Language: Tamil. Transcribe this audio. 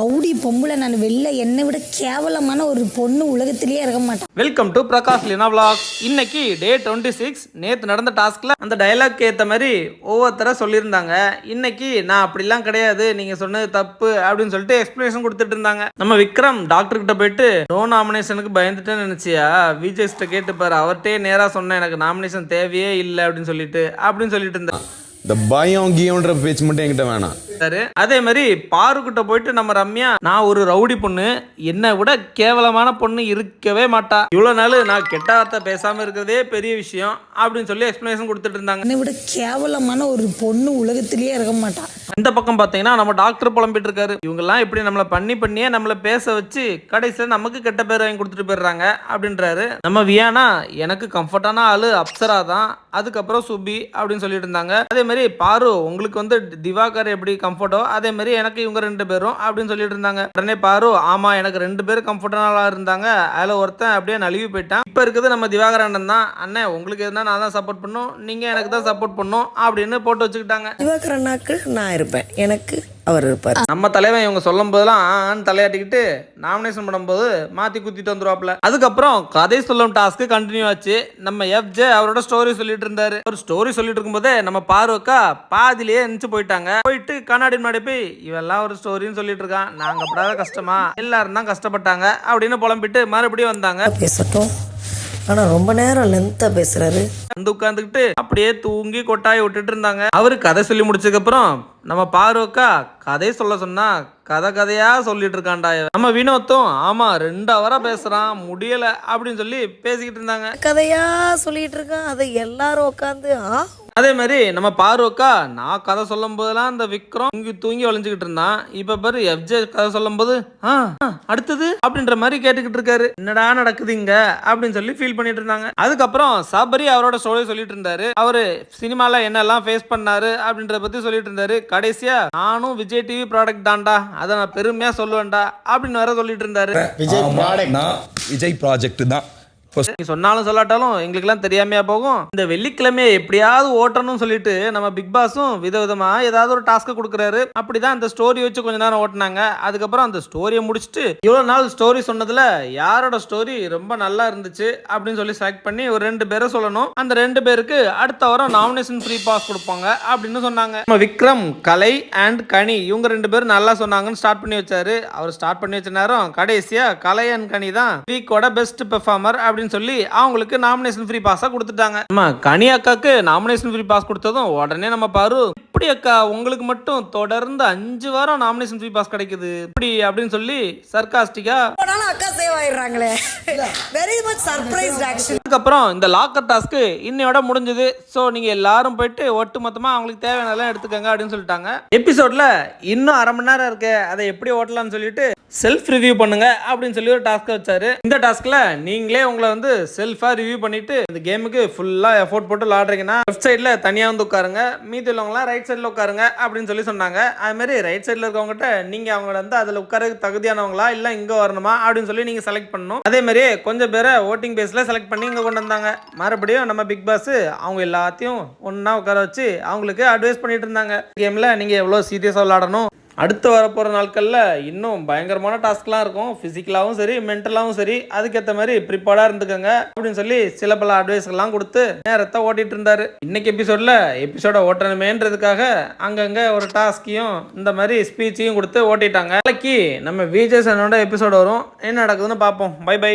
ரவுடி பொம்பளை நான் வெளில என்னை விட கேவலமான ஒரு பொண்ணு உலகத்திலேயே இருக்க மாட்டேன் welcome to Prakash Lina vlogs. இன்னைக்கு டே டுவெண்ட்டி சிக்ஸ் நேற்று நடந்த டாஸ்க்ல அந்த டைலாக் ஏற்ற மாதிரி ஒவ்வொருத்தர சொல்லியிருந்தாங்க. இன்னைக்கு நான் அப்படிலாம் கிடையாது. நீங்க சொன்னது தப்பு அப்படின்னு சொல்லிட்டு எக்ஸ்பிளனேஷன் கொடுத்துட்டு இருந்தாங்க. நம்ம விக்ரம் டாக்டர் கிட்ட போயிட்டு நோ நாமினேஷனுக்கு பயந்துட்டேன்னு நினைச்சியா? விஜய்ஸ்ட கேட்டு பாரு. அவர்கிட்டயே நேரா சொன்னேன். எனக்கு நாமினேஷன் தேவையே இல்லை அப்படின்னு சொல்லிட்டு அப்படின்னு சொல்லிட்டு இருந்தா. இந்த பயம் கீயன்ற பேச்சு மட்டும் என்கிட்ட வேணாம். இருந்தாரு அதே மாதிரி பாருக்கிட்ட போயிட்டு நம்ம ரம்யா நான் ஒரு ரவுடி பொண்ணு என்னை விட கேவலமான பொண்ணு இருக்கவே மாட்டா. இவ்வளவு நாள் நான் கெட்ட வார்த்தை பேசாம இருக்கிறதே பெரிய விஷயம் அப்படின்னு சொல்லி எக்ஸ்பிளனேஷன் கொடுத்துட்டு இருந்தாங்க. என்னை விட கேவலமான ஒரு பொண்ணு உலகத்திலேயே இருக்க மாட்டான் இந்த பக்கம் பார்த்தீங்கன்னா நம்ம டாக்டர் புலம்பிட்டு இருக்காரு. இவங்கெல்லாம் இப்படி நம்மளை பண்ணி பண்ணியே நம்மளை பேச வச்சு கடைசியில் நமக்கு கெட்ட பேர் வாங்கி கொடுத்துட்டு போயிடுறாங்க அப்படின்றாரு. நம்ம வியானா எனக்கு கம்ஃபர்டான ஆளு அப்சரா தான் அதுக்கப்புறம் சுபி அப்படின்னு சொல்லிட்டு இருந்தாங்க. அதே மாதிரி பாரு உங்களுக்கு வந்து திவாகர் எப்படி கம்ஃபர்ட்டோ அதே மாதிரி எனக்கு இவங்க ரெண்டு பேரும் அப்படின்னு சொல்லிட்டு இருந்தாங்க. உடனே பாரு ஆமா எனக்கு ரெண்டு பேரும் கம்ஃபர்டபுளா இருந்தாங்க. அதுல ஒருத்தன் அப்படியே நழுவி போயிட்டான். இப்ப இருக்குது நம்ம திவாகர் அண்ணன் தான். அண்ணன் உங்களுக்கு எதுனா நான் தான் சப்போர்ட் பண்ணும். நீங்க எனக்கு தான் சப்போர்ட் பண்ணும் அப்படின்னு போட்டு வச்சுக்கிட்டாங்க. திவாகர் அண்ணாக்கு நான் இருப்பேன். எனக்கு அவர் இருப்பார். நம்ம தலைவன் இவங்க சொல்லும் போதெல்லாம் ஆன்னு தலையாட்டிக்கிட்டு நாமினேஷன் பண்ணும்போது மாத்தி குத்திட்டு வந்துருவாப்ல அதுக்கப்புறம் கதை சொல்லும் டாஸ்க் கண்டினியூ ஆச்சு. நம்ம எஃப்ஜே அவரோட ஸ்டோரி சொல்லிட்டு இருந்தாரு. ஒரு ஸ்டோரி சொல்லிட்டு இருக்கும்போதே நம்ம பார்வக்கா பாதியிலேயே எந்திச்சு போயிட்டாங்க. போயிட்டு கண்ணாடி முன்னாடி போய் இவெல்லாம் ஒரு ஸ்டோரின்னு சொல்லிட்டு இருக்கான். நாங்க படாத கஷ்டமா? எல்லாரும் தான் கஷ்டப்பட்டாங்க. அப்படின்னு புலம்பிட்டு மறுபடியும் வந்தாங்க. பேசட்டும். ஆனா ரொம்ப நேரம் லென்த்தா பேசுறாரு. வந்து உட்காந்துக்கிட்டு அப்படியே தூங்கி கொட்டாய் விட்டுட்டு இருந்தாங்க. அவரு கதை சொல்லி முடிச்சதுக்கு அப்புறம் நம்ம பார்வக்கா கதை சொல்ல சொன்னா கதை கதையா சொல்லிட்டு இருக்கான்டா இவன். நம்ம வினோத்தும் ஆமா ரெண்டு அவரா பேசுறான் முடியல அப்படின்னு சொல்லி பேசிக்கிட்டு இருந்தாங்க. கதையா சொல்லிட்டு இருக்கான். அதை எல்லாரும் உட்காந்து அதே மாதிரி நம்ம பார்வக்கா நான் கதை சொல்லும் போதெல்லாம் இந்த விக்ரம் தூங்கி தூங்கி வளைஞ்சுக்கிட்டு இருந்தான். இப்ப பாரு எஃப்ஜே கதை சொல்லும் போது "ஆ, ஆ, அடுத்தது? அப்படின்ற மாதிரி கேட்டுக்கிட்டு இருக்காரு. என்னடா நடக்குது இங்க? அப்படின்னு சொல்லி ஃபீல் பண்ணிட்டு இருந்தாங்க. அதுக்கப்புறம் சபரி அவரோட ஸ்டோரி சொல்லிட்டு இருந்தாரு. அவரு சினிமால என்னெல்லாம் ஃபேஸ் பண்ணாரு அப்படின்றத பத்தி சொல்லிட்டு இருந்தாரு. கடைசியா நானும் விஜய் டிவி ப்ராடக்ட் தான்டா அதை நான் பெருமையா சொல்லுவேன்டா அப்படின்னு வேற சொல்லிட்டு இருந்தாரு. ஆமா, நான் விஜய் ப்ராஜெக்ட் தான். சொன்னாலும் சொல்லாட்டாலும் எங்களுக்கெல்லாம் தெரியாமையா போகும். இந்த வெள்ளிக்கிழமையை எப்படியாவது ஓட்டணும்னு சொல்லிட்டு நம்ம பிக் பாஸும் விதவிதமா ஏதாவது ஒரு டாஸ்க் கொடுக்குறாரு. அப்படிதான் அந்த ஸ்டோரி வச்சு கொஞ்ச நேரம் ஓட்டினாங்க. அதுக்கப்புறம் அந்த ஸ்டோரியை முடிச்சுட்டு இவ்வளவு நாள் ஸ்டோரி சொன்னதுல யாரோட ஸ்டோரி ரொம்ப நல்லா இருந்துச்சு அப்படின்னு சொல்லி செலக்ட் பண்ணி ஒரு ரெண்டு பேரை சொல்லணும். அந்த ரெண்டு பேருக்கு அடுத்த வாரம் நாமினேஷன் ஃப்ரீ பாஸ் கொடுப்பாங்க அப்படின்னு சொன்னாங்க. நம்ம விக்ரம் கலை அண்ட் கனி இவங்க ரெண்டு பேரும் நல்லா சொன்னாங்கன்னு ஸ்டார்ட் பண்ணி வச்சாரு. அவர் ஸ்டார்ட் பண்ணி வச்ச நேரம் கடைசியா கலை அண்ட் கனி தான் வீக்கோட பெஸ்ட் பெர்ஃபார்மர் அப்படின்னு சொல்லி அவங்களுக்கு நாமினேஷன் ஃப்ரீ பாஸா கொடுத்துட்டாங்க. நம்ம கனி அக்காக்கு நாமினேஷன் ஃப்ரீ பாஸ் கொடுத்ததும் உடனே நம்ம பாரு இப்படி அக்கா உங்களுக்கு மட்டும் தொடர்ந்து அஞ்சு வாரம் நாமினேஷன் ஃப்ரீ பாஸ் கிடைக்குது. இப்படி அப்படின்னு சொல்லி சர்காஸ்டிக்கா போனாலும் அக்கா சேவ் ஆயிடுறாங்களே வெரி மச் சர்ப்ரைஸ் ஆக்சுவலி அதுக்கப்புறம் இந்த லாக்கர் டாஸ்க்கு இன்னையோட முடிஞ்சது. ஸோ நீங்கள் எல்லாரும் போயிட்டு ஒட்டு மொத்தமாக அவங்களுக்கு தேவையானதெல்லாம் எடுத்துக்கங்க அப்படின்னு சொல்லிட்டாங்க. எபிசோட்ல இன்னும் அரை மணி நேரம் இருக்கு. அதை எப்படி ஓட்டலாம்னு சொல்லிட்டு செல்ஃப் ரிவ்யூ பண்ணுங்க அப்படின்னு சொல்லி ஒரு டாஸ்க் வச்சாரு. இந்த டாஸ்க்ல நீங்களே உங்களை வந்து செல்ஃபா ரிவ்யூ பண்ணிட்டு இந்த கேமுக்கு ஃபுல்லா எஃபோர்ட் போட்டு விளாடுறீங்கன்னா லெஃப்ட் சைடில் தனியாக வந்து உட்காருங்க. மீதி உள்ளவங்களாம் ரைட் சைடில் உட்காருங்க அப்படின்னு சொல்லி சொன்னாங்க. அது மாதிரி ரைட் சைடில் இருக்கவங்ககிட்ட நீங்கள் அவங்கள வந்து அதில் உட்காரக்கு தகுதியானவங்களா இல்லை இங்கே வரணுமா அப்படின்னு சொல்லி நீங்கள் செலக்ட் பண்ணணும். அதே மாதிரி கொஞ்சம் பேரை ஓட்டிங் பேஸில் செலக்ட் பண்ணி இங்கே கொண்டு வந்தாங்க. மறுபடியும் நம்ம பிக் பாஸ் அவங்க எல்லாத்தையும் ஒன்றா உட்கார வச்சு அவங்களுக்கு அட்வைஸ் பண்ணிட்டு இருந்தாங்க. கேமில் நீங்கள் எவ்வளோ சீரியஸாக விளாடணும் அடுத்து வரப்போகிற நாட்களில் இன்னும் பயங்கரமான டாஸ்க்லாம் இருக்கும். ஃபிசிக்கலாகவும் சரி மென்டலாகவும் சரி அதுக்கேற்ற மாதிரி ப்ரிப்பேர்டாக இருந்துக்கோங்க. அப்படின்னு சொல்லி சில பல அட்வைஸ்கள்லாம் கொடுத்து நேரத்தை ஓட்டிட்டு இருந்தார். இன்னைக்கு எபிசோடில் எபிசோட ஓட்டணுமேன்றதுக்காக அங்கங்கே ஒரு டாஸ்கையும் இந்த மாதிரி ஸ்பீச்சையும் கொடுத்து ஓட்டிட்டாங்க. நாளைக்கு நம்ம விஜய் சனோட எபிசோடு வரும். என்ன நடக்குதுன்னு பார்ப்போம். By by